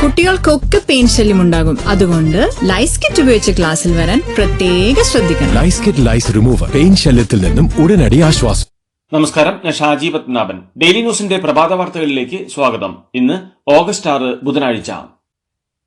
കുട്ടികൾക്കൊക്കെ പെയിൻ ശല്യം ഉണ്ടാകും. അതുകൊണ്ട് ലൈസ് കിറ്റ് ഉപയോഗിച്ച് ക്ലാസ്സിൽ വരാൻ പ്രത്യേക ശ്രദ്ധിക്കണം. Lice kit lice remover pain ശല്യത്തിൽ നിന്നും ഉടനടി ആശ്വാസം. നമസ്കാരം ഞാൻ ഷാജി പത്മനാഭൻ. ഡെയിലി ന്യൂസിന്റെ പ്രഭാത വാർത്തകളിലേക്ക് സ്വാഗതം. ഇന്ന് ഓഗസ്റ്റ് ആറ് ബുധനാഴ്ച.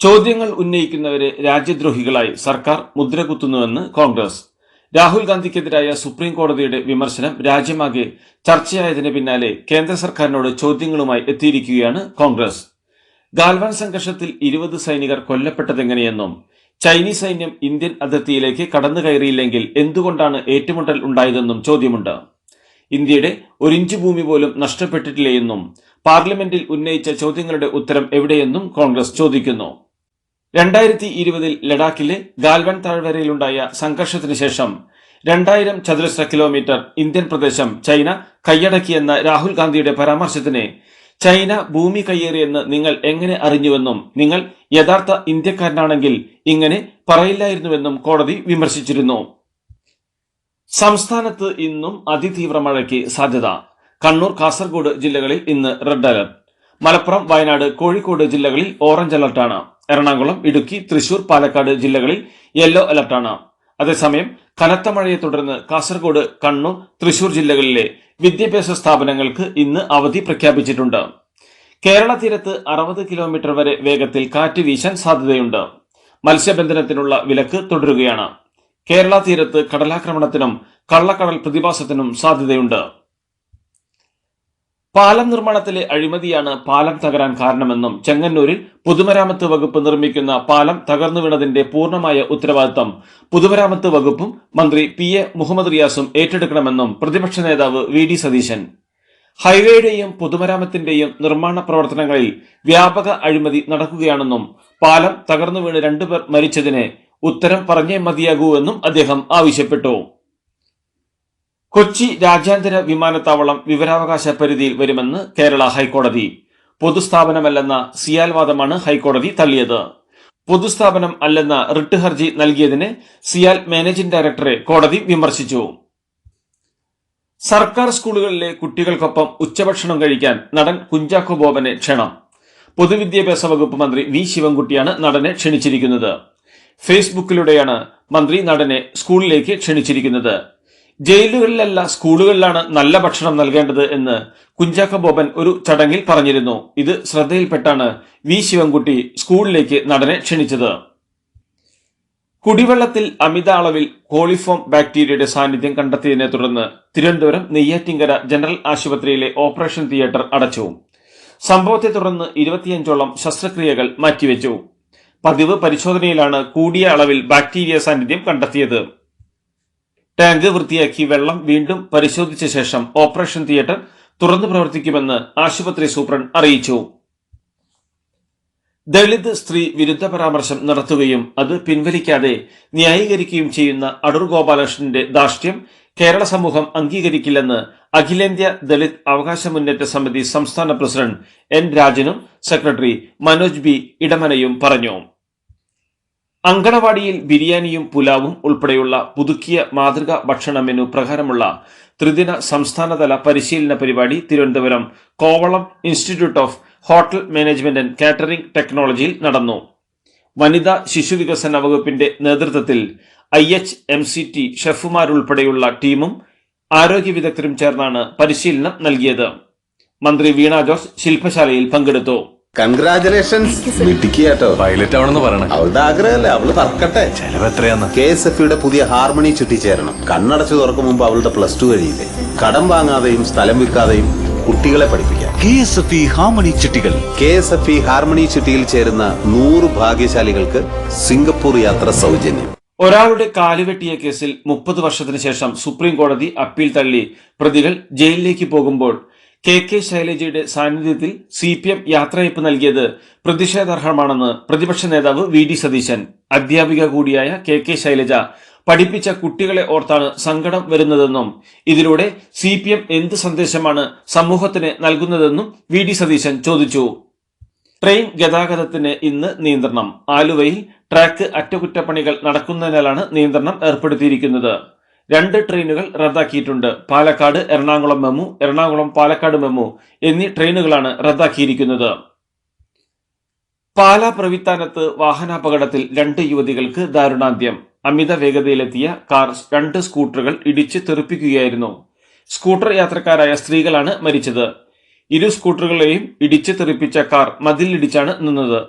ചോദ്യങ്ങൾ ഉന്നയിക്കുന്നവരെ രാജ്യദ്രോഹികളായി സർക്കാർ മുദ്രകുത്തുന്നുവെന്ന് കോൺഗ്രസ്. രാഹുൽ ഗാന്ധിക്കെതിരായ സുപ്രീം കോടതിയുടെ വിമർശനം രാജ്യമാകെ ചർച്ചയായതിന് പിന്നാലെ കേന്ദ്ര സർക്കാരിനോട് ചോദ്യങ്ങളുമായി എത്തിയിരിക്കുകയാണ് കോൺഗ്രസ്. ഗാൽവാൻ സംഘർഷത്തിൽ ഇരുപത് സൈനികർ കൊല്ലപ്പെട്ടതെങ്ങനെയെന്നും ചൈനീസ് സൈന്യം ഇന്ത്യൻ അതിർത്തിയിലേക്ക് കടന്നു കയറിയില്ലെങ്കിൽ എന്തുകൊണ്ടാണ് ഏറ്റുമുട്ടൽ ഉണ്ടായതെന്നും ചോദ്യമുണ്ട്. ഇന്ത്യയുടെ ഒരിഞ്ച് ഭൂമി പോലും നഷ്ടപ്പെട്ടിട്ടില്ലയെന്നും പാർലമെന്റിൽ ഉന്നയിച്ച ചോദ്യങ്ങളുടെ ഉത്തരം എവിടെയെന്നും കോൺഗ്രസ് ചോദിക്കുന്നു. രണ്ടായിരത്തി ഇരുപതിൽ ലഡാക്കിലെ ഗാൽവൻ താഴ്വരയിലുണ്ടായ സംഘർഷത്തിന് ശേഷം രണ്ടായിരം ചതുരശ്ര കിലോമീറ്റർ ഇന്ത്യൻ പ്രദേശം ചൈന കൈയടക്കിയെന്ന രാഹുൽ ഗാന്ധിയുടെ പരാമർശത്തിന് ചൈന ഭൂമി കയ്യേറിയെന്ന് നിങ്ങൾ എങ്ങനെ അറിഞ്ഞുവെന്നും നിങ്ങൾ യഥാർത്ഥ ഇന്ത്യക്കാരനാണെങ്കിൽ ഇങ്ങനെ പറയില്ലായിരുന്നുവെന്നും കോടതി വിമർശിച്ചിരുന്നു. സംസ്ഥാനത്ത് ഇന്നും അതിതീവ്ര മഴയ്ക്ക് സാധ്യത. കണ്ണൂർ കാസർഗോഡ് ജില്ലകളിൽ ഇന്ന് റെഡ് അലർട്ട്. മലപ്പുറം വയനാട് കോഴിക്കോട് ജില്ലകളിൽ ഓറഞ്ച് അലർട്ടാണ്. എറണാകുളം ഇടുക്കി തൃശൂർ പാലക്കാട് ജില്ലകളിൽ യെല്ലോ അലർട്ടാണ്. അതേസമയം കനത്ത മഴയെ തുടർന്ന് കാസർഗോഡ് കണ്ണൂർ തൃശൂർ ജില്ലകളിലെ വിദ്യാഭ്യാസ സ്ഥാപനങ്ങൾക്ക് ഇന്ന് അവധി പ്രഖ്യാപിച്ചിട്ടുണ്ട്. കേരള തീരത്ത് അറുപത് കിലോമീറ്റർ വരെ വേഗത്തിൽ കാറ്റ് വീശാൻ സാധ്യതയുണ്ട്. മത്സ്യബന്ധനത്തിനുള്ള വിലക്ക് തുടരുകയാണ്. കേരള തീരത്ത് കടലാക്രമണത്തിനും കള്ളക്കടൽ പ്രതിഭാസത്തിനും സാധ്യതയുണ്ട്. പാലം നിർമ്മാണത്തിലെ അഴിമതിയാണ് പാലം തകരാൻ കാരണമെന്നും ചെങ്ങന്നൂരിൽ പൊതുമരാമത്ത് വകുപ്പ് നിർമ്മിക്കുന്ന പാലം തകർന്നു വീണതിന്റെ പൂർണമായ ഉത്തരവാദിത്തം പൊതുമരാമത്ത് വകുപ്പും മന്ത്രി പി എ മുഹമ്മദ് റിയാസും ഏറ്റെടുക്കണമെന്നും പ്രതിപക്ഷ നേതാവ് വി ഡി സതീശൻ. ഹൈവേയുടെയും പൊതുമരാമത്തിന്റെയും നിർമ്മാണ പ്രവർത്തനങ്ങളിൽ വ്യാപക അഴിമതി നടക്കുകയാണെന്നും പാലം തകർന്നു വീണ് രണ്ടുപേർ മരിച്ചതിന് ഉത്തരം പറഞ്ഞേ മതിയാകൂ എന്നും അദ്ദേഹം ആവശ്യപ്പെട്ടു. കൊച്ചി രാജ്യാന്തര വിമാനത്താവളം വിവരാവകാശ പരിധിയിൽ വരുമെന്ന് കേരള ഹൈക്കോടതി. പൊതുസ്ഥാപനമല്ലെന്ന സിയാൽ വാദമാണ് ഹൈക്കോടതി തള്ളിയത്. പൊതുസ്ഥാപനം അല്ലെന്ന റിട്ട് ഹർജി നൽകിയതിന് സിയാൽ മാനേജിംഗ് ഡയറക്ടറെ കോടതി വിമർശിച്ചു. സർക്കാർ സ്കൂളുകളിലെ കുട്ടികൾക്കൊപ്പം ഉച്ചഭക്ഷണം കഴിക്കാൻ നടൻ കുഞ്ചാക്കോ ബോബനെ ക്ഷണം. പൊതുവിദ്യാഭ്യാസ വകുപ്പ് മന്ത്രി വി ശിവൻകുട്ടിയാണ് നടനെ ക്ഷണിച്ചിരിക്കുന്നത്. ഫേസ്ബുക്കിലൂടെയാണ് മന്ത്രി നടനെ സ്കൂളിലേക്ക് ക്ഷണിച്ചിരിക്കുന്നത്. ജയിലുകളിലല്ല സ്കൂളുകളിലാണ് നല്ല ഭക്ഷണം നൽകേണ്ടത് എന്ന് കുഞ്ചാക്ക ബോബൻ ഒരു ചടങ്ങിൽ പറഞ്ഞിരുന്നു. ഇത് ശ്രദ്ധയിൽപ്പെട്ടാണ് വി ശിവൻകുട്ടി സ്കൂളിലേക്ക് നടനെ ക്ഷണിച്ചത്. കുടിവെള്ളത്തിൽ അമിത അളവിൽ കോളിഫോം ബാക്ടീരിയയുടെ സാന്നിധ്യം കണ്ടെത്തിയതിനെ തുടർന്ന് തിരുവനന്തപുരം നെയ്യാറ്റിങ്കര ജനറൽ ആശുപത്രിയിലെ ഓപ്പറേഷൻ തിയേറ്റർ അടച്ചു. സംഭവത്തെ തുടർന്ന് ഇരുപത്തിയഞ്ചോളം ശസ്ത്രക്രിയകൾ മാറ്റിവെച്ചു. പതിവ് പരിശോധനയിലാണ് കൂടിയ അളവിൽ ബാക്ടീരിയ സാന്നിധ്യം കണ്ടെത്തിയത്. ടാങ്ക് വൃത്തിയാക്കി വെള്ളം വീണ്ടും പരിശോധിച്ച ശേഷം ഓപ്പറേഷൻ തിയേറ്റർ തുറന്നു പ്രവർത്തിക്കുമെന്ന് ആശുപത്രി സൂപ്രണ്ട് അറിയിച്ചു. ദളിത് സ്ത്രീ വിരുദ്ധ പരാമർശം നടത്തുകയും അത് പിൻവലിക്കാതെ ന്യായീകരിക്കുകയും ചെയ്യുന്ന അടൂർ ഗോപാലകൃഷ്ണന്റെ ധാർഷ്ട്യം കേരള സമൂഹം അംഗീകരിക്കില്ലെന്ന് അഖിലേന്ത്യാ ദളിത് അവകാശ മുന്നേറ്റ സമിതി സംസ്ഥാന പ്രസിഡന്റ് എൻ രാജനും സെക്രട്ടറി മനോജ് ബി ഇടമനയും പറഞ്ഞു. അങ്കണവാടിയിൽ ബിരിയാണിയും പുലാവും ഉൾപ്പെടെയുള്ള പുതുക്കിയ മാതൃകാ ഭക്ഷണ മെനു പ്രകാരമുള്ള ത്രിദിന സംസ്ഥാനതല പരിശീലന പരിപാടി Thiruvananthapuram Kovalam institute of hotel management and catering ടെക്നോളജിയിൽ നടന്നു. വനിതാ ശിശുവികസന വകുപ്പിന്റെ നേതൃത്വത്തിൽ I H M C T ഷെഫുമാരുൾപ്പെടെയുള്ള ടീമും ആരോഗ്യ വിദഗ്ധരും ചേർന്നാണ് പരിശീലനം നൽകിയത്. മന്ത്രി വീണ ജോസ് ശില്പശാലയിൽ പങ്കെടുത്തു. കൺഗ്രാചുലേഷൻസ് മിടുക്കിയാട്ടോ പൈലറ്റ് ആവണമെന്ന് പറയണേ. അവളുടെ ആഗ്രഹമല്ലേ? അവൾ പറക്കട്ടെ ചെലവ് എത്രയാന്ന്? കെ എസ് എഫ് യുടെ പുതിയ ഹാർമണി ചുറ്റി ചേരണം കണ്ണടച്ചു തുറക്കും മുമ്പ് അവളുടെ പ്ലസ് ടു കഴിയില്ലേ? കടം വാങ്ങാതെയും സ്ഥലം വിൽക്കാതെയും കുട്ടികളെ പഠിപ്പിക്കാം. K S F E harmony ചിട്ടികൾ. K S F E harmony ചിട്ടിയിൽ ചേരുന്ന നൂറ് ഭാഗ്യശാലികൾക്ക് സിംഗപ്പൂർ യാത്ര സൗജന്യം. ഒരാളുടെ കാലുവെട്ടിയ കേസിൽ മുപ്പത് വർഷത്തിന് ശേഷം സുപ്രീം കോടതി അപ്പീൽ തള്ളി. പ്രതികൾ ജയിലിലേക്ക് പോകുമ്പോൾ കെ കെ ശൈലജയുടെ സാന്നിധ്യത്തിൽ സി പി എം യാത്രയപ്പ് നൽകിയത് പ്രതിഷേധാർഹമാണെന്ന് പ്രതിപക്ഷ നേതാവ് വി ഡി സതീശൻ. അധ്യാപിക കൂടിയായ കെ കെ ശൈലജ പഠിപ്പിച്ച കുട്ടികളെ ഓർത്താണ് സങ്കടം വരുന്നതെന്നും ഇതിലൂടെ സി പി എം എന്ത് സന്ദേശമാണ് സമൂഹത്തിന് നൽകുന്നതെന്നും വി ഡി സതീശൻ ചോദിച്ചു. ട്രെയിൻ ഗതാഗതത്തിന് ഇന്ന് നിയന്ത്രണം. ആലുവയിൽ ട്രാക്ക് അറ്റകുറ്റപ്പണികൾ നടക്കുന്നതിനാലാണ് നിയന്ത്രണം ഏർപ്പെടുത്തിയിരിക്കുന്നത്. രണ്ട് ട്രെയിനുകൾ റദ്ദാക്കിയിട്ടുണ്ട്. പാലക്കാട് എറണാകുളം മെമു എറണാകുളം പാലക്കാട് മെമു എന്നീ ട്രെയിനുകളാണ് റദ്ദാക്കിയിരിക്കുന്നത്. പാലാ പ്രവിത്താനത്ത് വാഹനാപകടത്തിൽ രണ്ട് യുവതികൾക്ക് ദാരുണാന്ത്യം. അമിത വേഗതയിലെത്തിയ കാർ രണ്ട് സ്കൂട്ടറുകൾ ഇടിച്ച് തെറിപ്പിക്കുകയായിരുന്നു. സ്കൂട്ടർ യാത്രക്കാരായ സ്ത്രീകളാണ് മരിച്ചത്. ഇരു സ്കൂട്ടറുകളെയും ഇടിച്ച് തെറിപ്പിച്ച കാർ മതിലിടിച്ചാണ് നിന്നത്.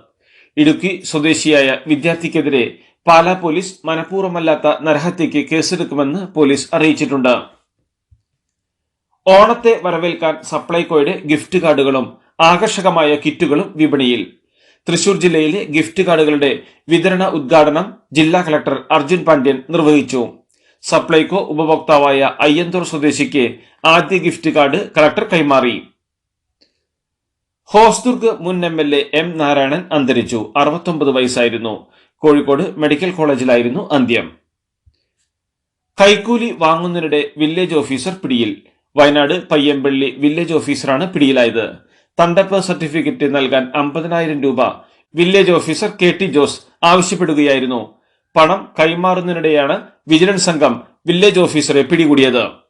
ഇടുക്കി സ്വദേശിയായ വിദ്യാർത്ഥിക്കെതിരെ പാലാ പോലീസ് മനഃപൂർവമല്ലാത്ത നരഹത്യയ്ക്ക് കേസെടുക്കുമെന്ന് പോലീസ് അറിയിച്ചിട്ടുണ്ട്. ഓണത്തെ വരവേൽക്കാൻ സപ്ലൈകോയുടെ ഗിഫ്റ്റ് കാർഡുകളും ആകർഷകമായ കിറ്റുകളും വിപണിയിൽ. തൃശൂർ ജില്ലയിലെ ഗിഫ്റ്റ് കാർഡുകളുടെ വിതരണ ഉദ്ഘാടനം ജില്ലാ കളക്ടർ അർജുൻ പാണ്ഡ്യൻ നിർവഹിച്ചു. സപ്ലൈകോ ഉപഭോക്താവായ അയ്യന്തൂർ സ്വദേശിക്ക് ആദ്യ ഗിഫ്റ്റ് കാർഡ് കളക്ടർ കൈമാറി. ഹോസ്ദുർഗ് മുൻ M L A M Narayanan അന്തരിച്ചു. അറുപത്തൊമ്പത് വയസ്സായിരുന്നു. കോഴിക്കോട് മെഡിക്കൽ കോളേജിലായിരുന്നു അന്ത്യം. കൈക്കൂലി വാങ്ങുന്നതിനിടെ വില്ലേജ് ഓഫീസർ പിടിയിൽ. വയനാട് പയ്യമ്പള്ളി വില്ലേജ് ഓഫീസറാണ് പിടിയിലായത്. തണ്ടപ്പ് സർട്ടിഫിക്കറ്റ് നൽകാൻ അമ്പതിനായിരം രൂപ village officer K T Jose ആവശ്യപ്പെടുകയായിരുന്നു. പണം കൈമാറുന്നതിനിടെയാണ് വിജിലൻസ് സംഘം വില്ലേജ് ഓഫീസറെ പിടികൂടിയത്.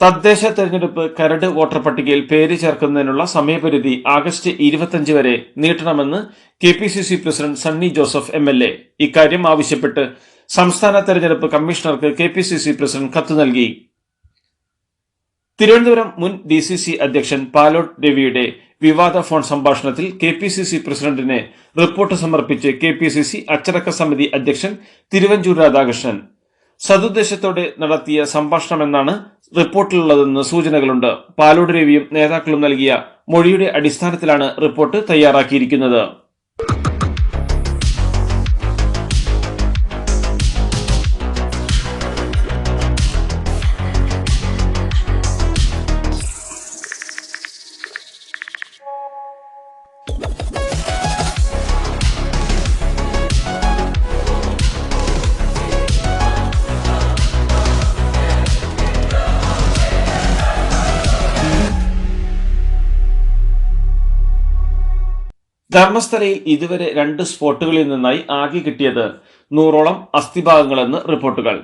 തദ്ദേശ തെരഞ്ഞെടുപ്പ് കരട് വോട്ടർ പട്ടികയിൽ പേര് ചേർക്കുന്നതിനുള്ള സമയപരിധി ആഗസ്റ്റ് ഇരുപത്തിയഞ്ച് വരെ നീട്ടണമെന്ന് K P C C president Sunny Joseph M L A ഇക്കാര്യം ആവശ്യപ്പെട്ട് സംസ്ഥാന തെരഞ്ഞെടുപ്പ് കമ്മീഷണർക്ക് K P C C president കത്ത് നൽകി. തിരുവനന്തപുരം മുൻ ഡി സി സി അധ്യക്ഷൻ പാലോട്ട് രവിയുടെ വിവാദ ഫോൺ സംഭാഷണത്തിൽ കെ പി സി സി പ്രസിഡന്റിന് റിപ്പോർട്ട് സമർപ്പിച്ച് കെ പി സി സി അച്ചടക്ക സമിതി അധ്യക്ഷൻ തിരുവഞ്ചൂർ രാധാകൃഷ്ണൻ സതുദ്ദേശത്തോടെ നടത്തിയ സംഭാഷണമെന്നാണ് റിപ്പോർട്ടിലുള്ളതെന്ന് സൂചനകളുണ്ട്. പാലോട് രവിയും നേതാക്കളും നൽകിയ മൊഴിയുടെ അടിസ്ഥാനത്തിലാണ് റിപ്പോർട്ട് തയ്യാറാക്കിയിരിക്കുന്നത്. ധർമ്മസ്ഥലയിൽ ഇതുവരെ രണ്ട് സ്പോട്ടുകളിൽ നിന്നായി ആകെ കിട്ടിയത് നൂറോളം അസ്ഥിഭാഗങ്ങളെന്ന് റിപ്പോർട്ടുകൾ.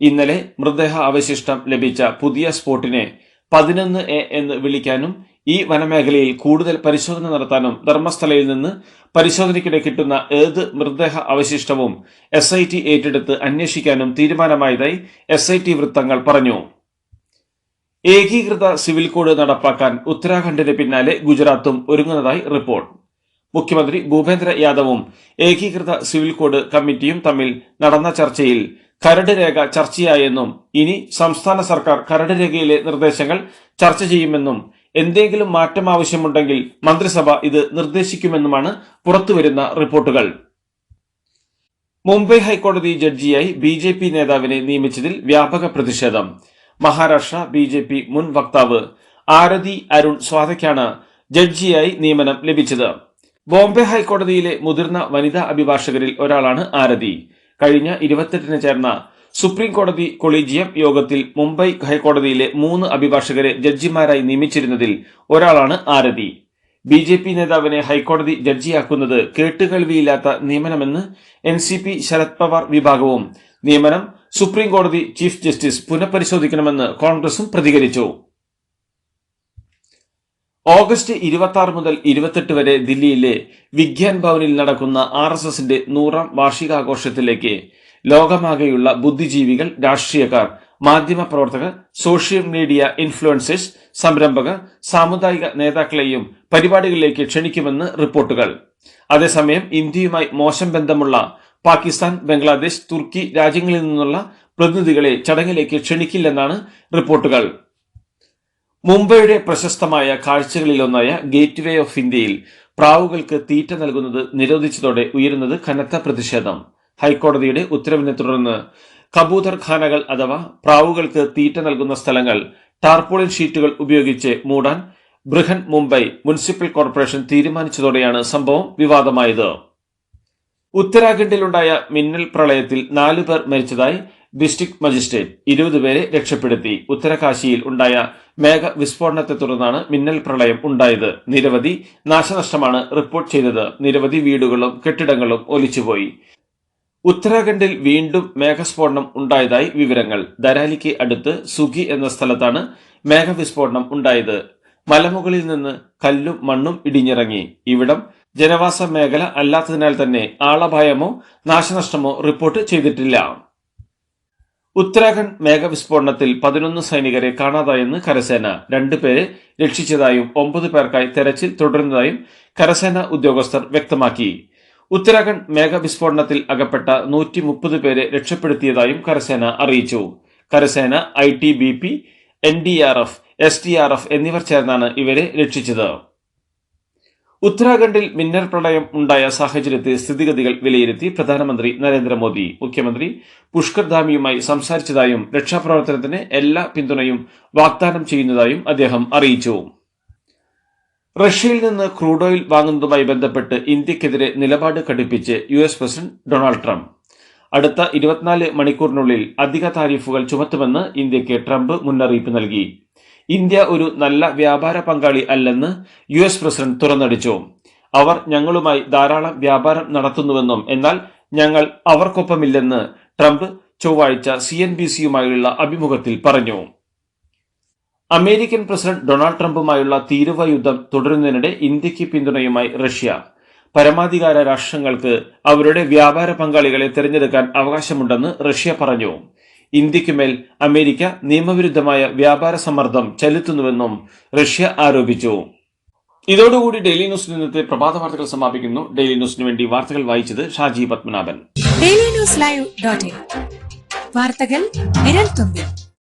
ഇന്നലെ മൃതദേഹ അവശിഷ്ടം ലഭിച്ച പുതിയ സ്പോട്ടിനെ പതിനൊന്ന് എ എന്ന് വിളിക്കാനും ഈ വനമേഖലയിൽ കൂടുതൽ പരിശോധന നടത്താനും ധർമ്മസ്ഥലയിൽ നിന്ന് പരിശോധനയ്ക്കിടെ കിട്ടുന്ന ഏത് മൃതദേഹ അവശിഷ്ടവും എസ് ഐ ടി ഏറ്റെടുത്ത് അന്വേഷിക്കാനും തീരുമാനമായതായി എസ് ഐ ടി വൃത്തങ്ങൾ പറഞ്ഞു. ഏകീകൃത സിവിൽ കോഡ് നടപ്പാക്കാൻ ഉത്തരാഖണ്ഡിന് പിന്നാലെ ഗുജറാത്തും ഒരുങ്ങുന്നതായി റിപ്പോർട്ട്. മുഖ്യമന്ത്രി ഭൂപേന്ദ്ര യാദവും ഏകീകൃത സിവിൽ കോഡ് കമ്മിറ്റിയും തമ്മിൽ നടന്ന ചർച്ചയിൽ കരട് രേഖ ചർച്ചയായെന്നും ഇനി സംസ്ഥാന സർക്കാർ കരട് രേഖയിലെ നിർദ്ദേശങ്ങൾ ചർച്ച ചെയ്യുമെന്നും എന്തെങ്കിലും മാറ്റം ആവശ്യമുണ്ടെങ്കിൽ മന്ത്രിസഭ ഇത് നിർദ്ദേശിക്കുമെന്നുമാണ് പുറത്തുവരുന്ന റിപ്പോർട്ടുകൾ. മുംബൈ ഹൈക്കോടതി ജഡ്ജിയായി ബി ജെ പി നേതാവിനെ നിയമിച്ചതിൽ വ്യാപക പ്രതിഷേധം. മഹാരാഷ്ട്ര ബി ജെ പി മുൻ വക്താവ് ആരതി അരുൺ സ്വാതയ്ക്കാണ് ജഡ്ജിയായി നിയമനം ലഭിച്ചത്. ബോംബെ ഹൈക്കോടതിയിലെ മുതിർന്ന വനിതാ അഭിഭാഷകരിൽ ഒരാളാണ് ആരതി. കഴിഞ്ഞ ഇരുപത്തെട്ടിന് ചേർന്ന സുപ്രീം കോടതി കൊളീജിയം യോഗത്തിൽ മുംബൈ ഹൈക്കോടതിയിലെ മൂന്ന് അഭിഭാഷകരെ ജഡ്ജിമാരായി നിയമിച്ചിരുന്നതിൽ ഒരാളാണ് ആരതി. ബി ജെ പി നേതാവിനെ ഹൈക്കോടതി ജഡ്ജിയാക്കുന്നത് കേട്ടുകേൾവിയില്ലാത്ത നിയമനമെന്ന് N C P Sharad Pawar വിഭാഗവും നിയമനം സുപ്രീം കോടതി ചീഫ് ജസ്റ്റിസ് പുനഃപരിശോധിക്കണമെന്ന് കോൺഗ്രസും പ്രതികരിച്ചു. ഓഗസ്റ്റ് ഇരുപത്തി ആറ് മുതൽ ഇരുപത്തെട്ട് വരെ ദില്ലിയിലെ വിഗ്യാൻ ഭവനിൽ നടക്കുന്ന ആർ എസ് എസിന്റെ നൂറാം വാർഷികാഘോഷത്തിലേക്ക് ലോകമാകെയുള്ള ബുദ്ധിജീവികൾ രാഷ്ട്രീയക്കാർ മാധ്യമപ്രവർത്തകർ സോഷ്യൽ മീഡിയ ഇൻഫ്ലുവൻസേഴ്സ് സംരംഭകർ സാമുദായിക നേതാക്കളെയും പരിപാടികളിലേക്ക് ക്ഷണിക്കുമെന്ന് റിപ്പോർട്ടുകൾ. അതേസമയം ഇന്ത്യയുമായി മോശം ബന്ധമുള്ള പാകിസ്ഥാൻ ബംഗ്ലാദേശ് തുർക്കി രാജ്യങ്ങളിൽ നിന്നുള്ള പ്രതിനിധികളെ ചടങ്ങിലേക്ക് ക്ഷണിക്കില്ലെന്നാണ് റിപ്പോർട്ടുകൾ. മുംബൈയുടെ പ്രശസ്തമായ കാഴ്ചകളിലൊന്നായ ഗേറ്റ് വേ ഓഫ് ഇന്ത്യയിൽ പ്രാവുകൾക്ക് തീറ്റ നൽകുന്നത് നിരോധിച്ചതോടെ ഉയരുന്നത് കനത്ത പ്രതിഷേധം. ഹൈക്കോടതിയുടെ ഉത്തരവിനെ തുടർന്ന് കബൂതർ ഖാനകൾ അഥവാ പ്രാവുകൾക്ക് തീറ്റ നൽകുന്ന സ്ഥലങ്ങൾ ടാർപോളിൻ ഷീറ്റുകൾ ഉപയോഗിച്ച് മൂടാൻ ബൃഹൻ മുംബൈ മുനിസിപ്പൽ കോർപ്പറേഷൻ തീരുമാനിച്ചതോടെയാണ് സംഭവം വിവാദമായത്. ഉത്തരാഖണ്ഡിലുണ്ടായ മിന്നൽ പ്രളയത്തിൽ നാലു പേർ മരിച്ചതായി ഡിസ്ട്രിക്ട് മജിസ്ട്രേറ്റ് ഇരുപത് പേരെ രക്ഷപ്പെടുത്തി. ഉത്തരകാശിയിൽ ഉണ്ടായ മേഘ വിസ്ഫോടനത്തെ തുടർന്നാണ് മിന്നൽ പ്രളയം ഉണ്ടായത്. നിരവധി നാശനഷ്ടമാണ് റിപ്പോർട്ട് ചെയ്തത്. നിരവധി വീടുകളും കെട്ടിടങ്ങളും ഒലിച്ചുപോയി. ഉത്തരാഖണ്ഡിൽ വീണ്ടും മേഘസ്ഫോടനം ഉണ്ടായതായി വിവരങ്ങൾ. ദരാലിക്ക് അടുത്ത് സുഖി എന്ന സ്ഥലത്താണ് മേഘവിസ്ഫോടനം ഉണ്ടായത്. മലമുകളിൽ നിന്ന് കല്ലും മണ്ണും ഇടിഞ്ഞിറങ്ങി. ഇവിടം ജനവാസ മേഖല അല്ലാത്തതിനാൽ തന്നെ ആളപായമോ നാശനഷ്ടമോ റിപ്പോർട്ട് ചെയ്തിട്ടില്ല. ഉത്തരാഖണ്ഡ് മേഘവിസ്ഫോടനത്തിൽ പതിനൊന്ന് സൈനികരെ കാണാതായെന്ന് കരസേന. രണ്ടുപേരെ രക്ഷിച്ചതായും ഒമ്പത് പേർക്കായി തെരച്ചിൽ തുടരുന്നതായും കരസേന ഉദ്യോഗസ്ഥർ വ്യക്തമാക്കി. ഉത്തരാഖണ്ഡ് മേഘവിസ്ഫോടനത്തിൽ അകപ്പെട്ട നൂറ്റി മുപ്പത് പേരെ രക്ഷപ്പെടുത്തിയതായും കരസേന അറിയിച്ചു. കരസേന I T B P N D R F S D R F എന്നിവർ ചേർന്നാണ് ഇവരെ രക്ഷിച്ചത്. ഉത്തരാഖണ്ഡിൽ മിന്നൽ പ്രളയം ഉണ്ടായ സാഹചര്യത്തെ സ്ഥിതിഗതികൾ വിലയിരുത്തി പ്രധാനമന്ത്രി നരേന്ദ്രമോദി മുഖ്യമന്ത്രി പുഷ്കർ ധാമിയുമായി സംസാരിച്ചതായും രക്ഷാപ്രവർത്തനത്തിന് എല്ലാ പിന്തുണയും വാഗ്ദാനം ചെയ്യുന്നതായും അദ്ദേഹം അറിയിച്ചു. റഷ്യയിൽ നിന്ന് ക്രൂഡ് ഓയിൽ വാങ്ങുന്നതുമായി ബന്ധപ്പെട്ട് ഇന്ത്യക്കെതിരെ നിലപാട് കടുപ്പിച്ച് U S president Donald Trump. അടുത്ത ഇരുപത്തിനാല് മണിക്കൂറിനുള്ളിൽ അധിക താരിഫുകൾ ചുമത്തുമെന്ന് ഇന്ത്യയ്ക്ക് ട്രംപ് മുന്നറിയിപ്പ് നൽകി. ഇന്ത്യ ഒരു നല്ല വ്യാപാര പങ്കാളി അല്ലെന്ന് യു എസ് പ്രസിഡന്റ് തുറന്നടിച്ചു. അവർ ഞങ്ങളുമായി ധാരാളം വ്യാപാരം നടത്തുന്നുവെന്നും എന്നാൽ ഞങ്ങൾ അവർക്കൊപ്പമില്ലെന്ന് ട്രംപ് ചൊവ്വാഴ്ച സി എൻ ബി സിയുമായുള്ള അഭിമുഖത്തിൽ പറഞ്ഞു. അമേരിക്കൻ പ്രസിഡന്റ് ഡൊണാൾഡ് ട്രംപുമായുള്ള തീരുവ യുദ്ധം തുടരുന്നതിനിടെ ഇന്ത്യയ്ക്ക് പിന്തുണയുമായി റഷ്യ. പരമാധികാര രാഷ്ട്രങ്ങൾക്ക് അവരുടെ വ്യാപാര പങ്കാളികളെ തിരഞ്ഞെടുക്കാൻ അവകാശമുണ്ടെന്ന് റഷ്യ പറഞ്ഞു. ഇന്ത്യക്കുമേൽ അമേരിക്ക നിയമവിരുദ്ധമായ വ്യാപാര സമ്മർദ്ദം ചെലുത്തുന്നുവെന്നും റഷ്യ ആരോപിച്ചു. ഇതോടുകൂടി ഡെയിലി ന്യൂസ് ഇന്നത്തെ പ്രഭാത വാർത്തകൾ സമാപിക്കുന്നു. ഡെയിലി ന്യൂസിന് വേണ്ടി വാർത്തകൾ വായിച്ചത് Shaji Padmanabhan. Daily news live dot വാർത്തകൾ വിരൽ തുമ്പിൽ.